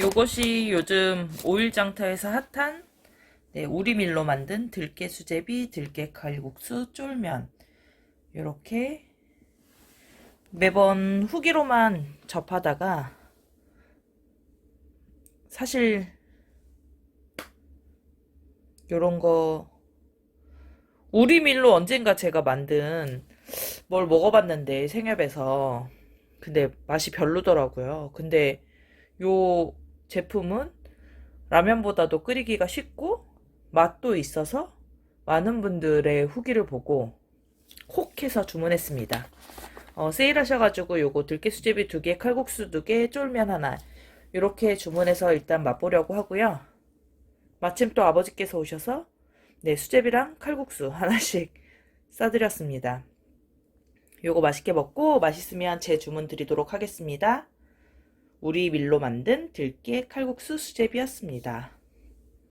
요것이 요즘 오일장터에서 핫한 네, 우리밀로 만든 들깨 수제비, 들깨 칼국수, 쫄면 요렇게 매번 후기로만 접하다가 사실 요런 거 우리밀로 언젠가 제가 만든 뭘 먹어봤는데 생협에서 근데 맛이 별로더라고요. 근데 요 제품은 라면보다도 끓이기가 쉽고 맛도 있어서 많은 분들의 후기를 보고 혹 해서 주문했습니다. 어, 세일하셔가지고 요거 들깨 수제비 두 개, 칼국수 두 개, 쫄면 하나 이렇게 주문해서 일단 맛보려고 하고요. 마침 또 아버지께서 오셔서 네 수제비랑 칼국수 하나씩 싸드렸습니다. 요거 맛있게 먹고 맛있으면 제 주문 드리도록 하겠습니다. 우리 밀로 만든 들깨 칼국수 수제비였습니다.